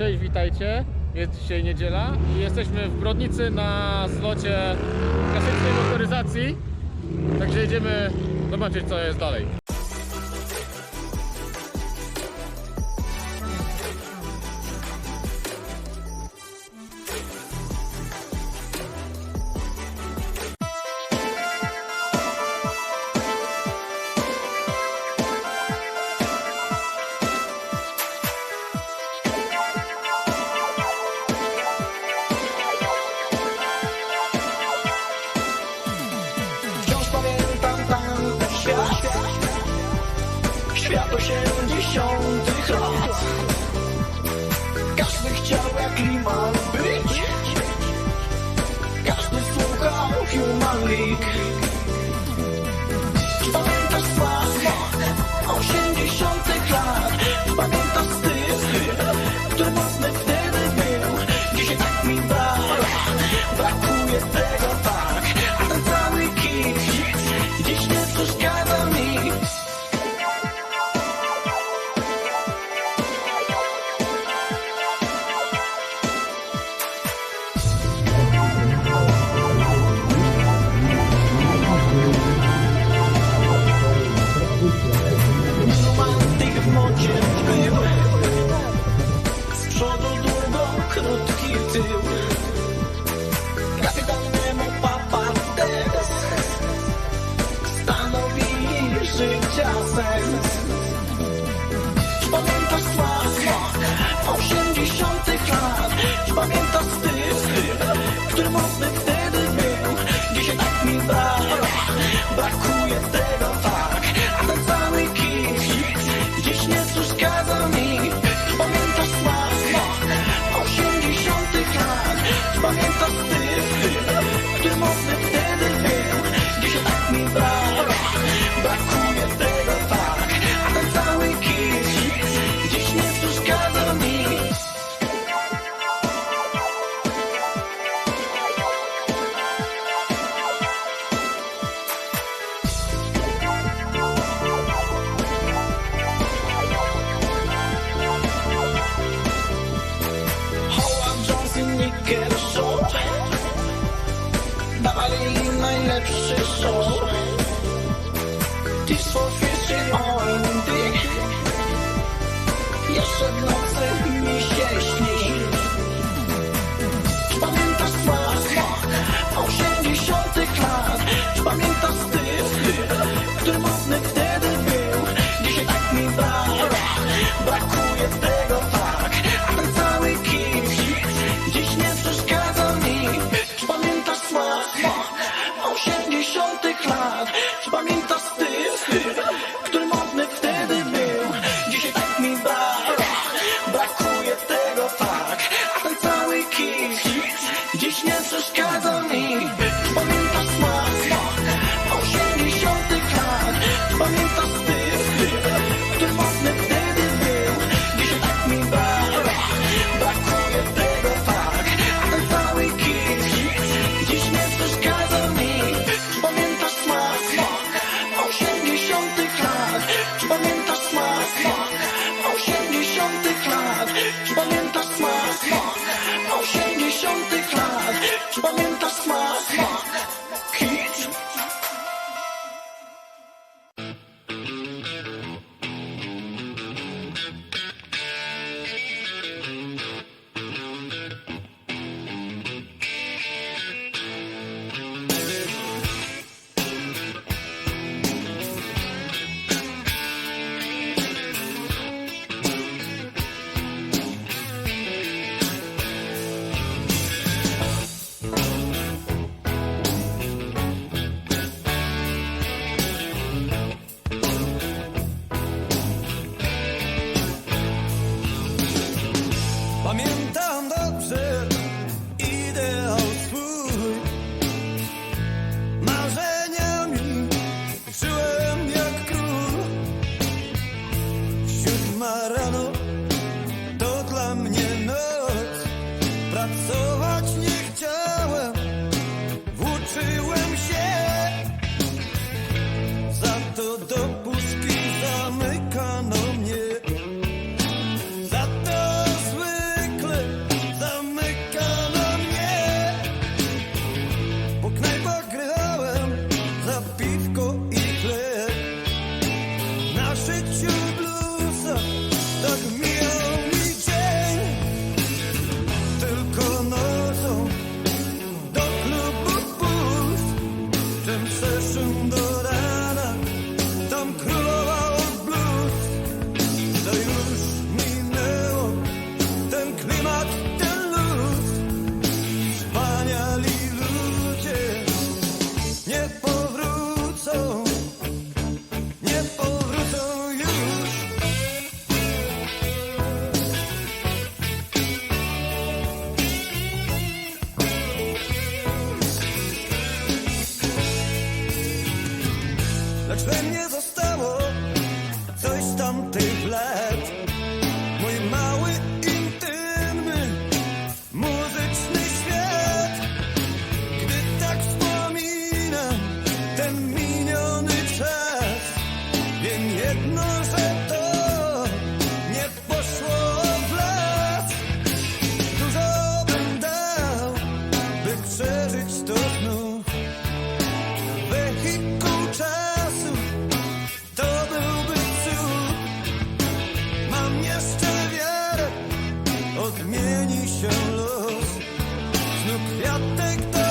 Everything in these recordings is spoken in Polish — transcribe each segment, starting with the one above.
Cześć, witajcie. Jest dzisiaj niedziela i jesteśmy w Brodnicy na zlocie klasycznej motoryzacji. Także jedziemy zobaczyć co jest dalej. do siedemdziesiątych lat Każdy chciał jak Liman być. Każdy słuchał Human League. I think that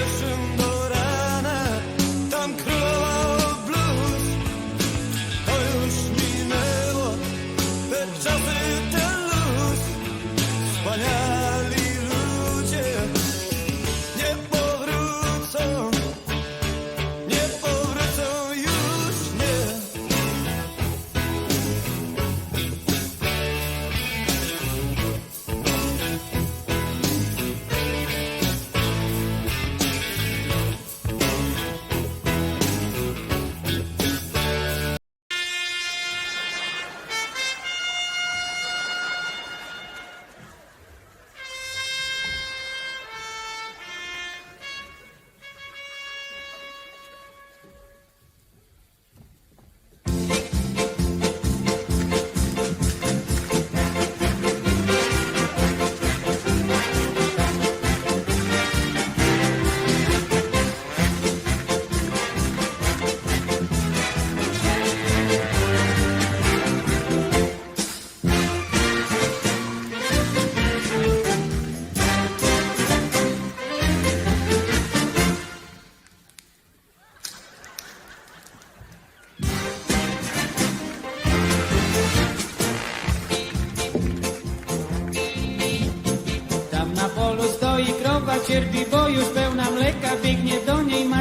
yaşında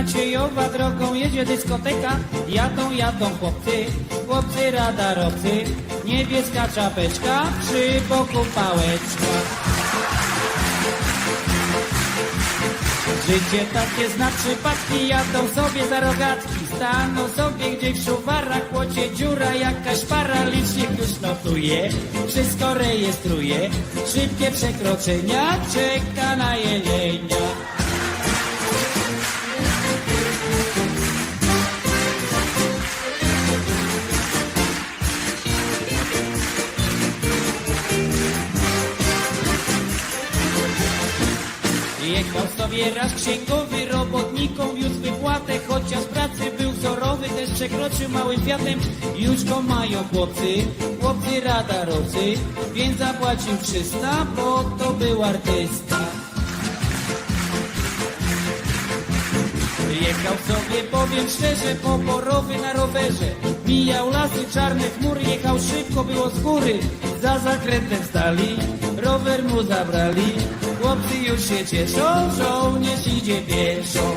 Maciejowa, drogą jedzie dyskoteka. Jadą, jadą chłopcy, chłopcy radarowcy. Niebieska czapeczka, przy boku pałeczka. Życie takie zna przypadki, jadą sobie za rogatki. Staną sobie gdzieś w szuwarach, łocie dziura, jakaś para, licznik już notuje. Wszystko rejestruje, szybkie przekroczenia, czeka na jelenia. Jechał sobie raz księgowy, robotnikom wiózł wypłatę, chociaż pracy był wzorowy, też przekroczył małym fiatem. Już go mają chłopcy, chłopcy radarowcy, więc zapłacił 300, bo to był artysta. Jechał sobie, powiem szczerze, poborowy na rowerze. Mijał lasy, czarne chmury, jechał szybko, było z góry. Za zakrętem stali, rower mu zabrali. Chłopcy już się cieszą, żołnierz idzie pieszo.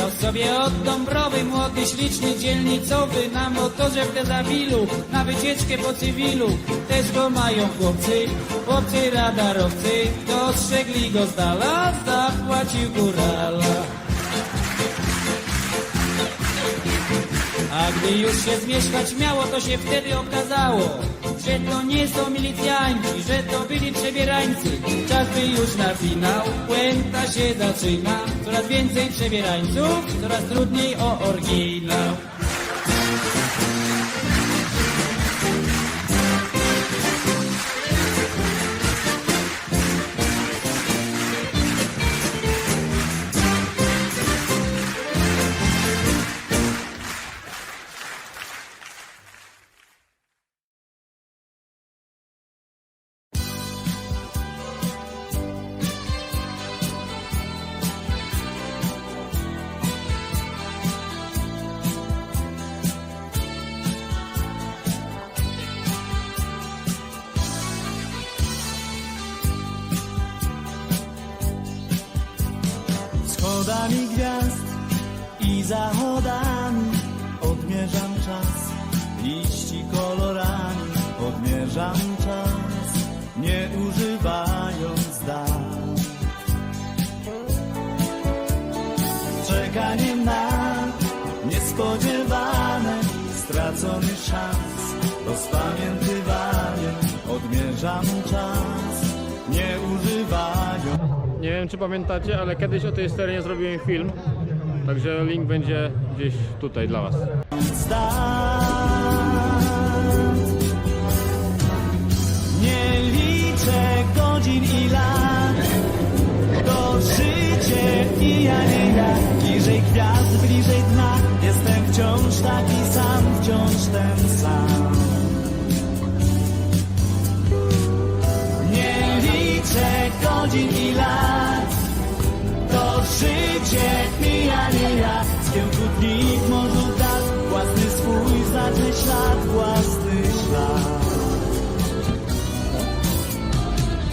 Jechał sobie od Dąbrowy młody, śliczny, dzielnicowy na motorze w Dezawilu, na wycieczkę po cywilu. Też go mają chłopcy, chłopcy radarowcy, dostrzegli go z dala, zapłacił górala. Gdy już się zmieszkać miało, to się wtedy okazało, że to nie są milicjanci, że to byli przebierańcy. Czas by już na finał, puenta się zaczyna. Coraz więcej przebierańców, coraz trudniej o oryginał. Gwiazd i zachodami odmierzam czas. Liści kolorami odmierzam czas, nie używając dat. Czekaniem na niespodziewane, stracony szans. Rozpamiętywaniem odmierzam Nie wiem czy pamiętacie, ale kiedyś o tej scenie zrobiłem film. Także link będzie gdzieś tutaj dla Was. Nie liczę godzin i lat, to życie i ja nie ja. Bliżej gwiazd, bliżej dna, jestem wciąż taki sam, wciąż ten życie mija, nie ja. Z kiełku dni w morzu dat Własny swój znaczy ślad Własny ślad.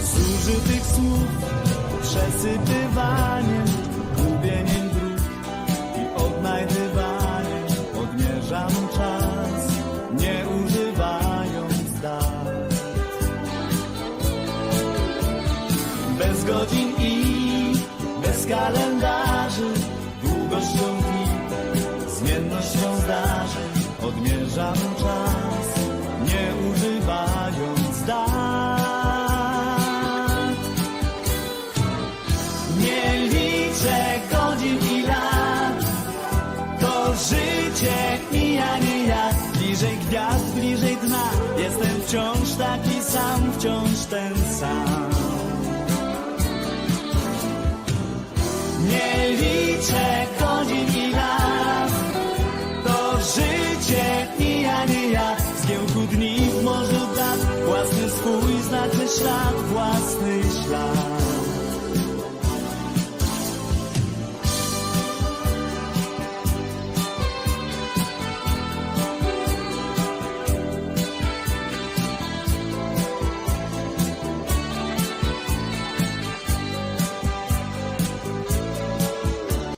Zużytych słów Przesypywaniem liczę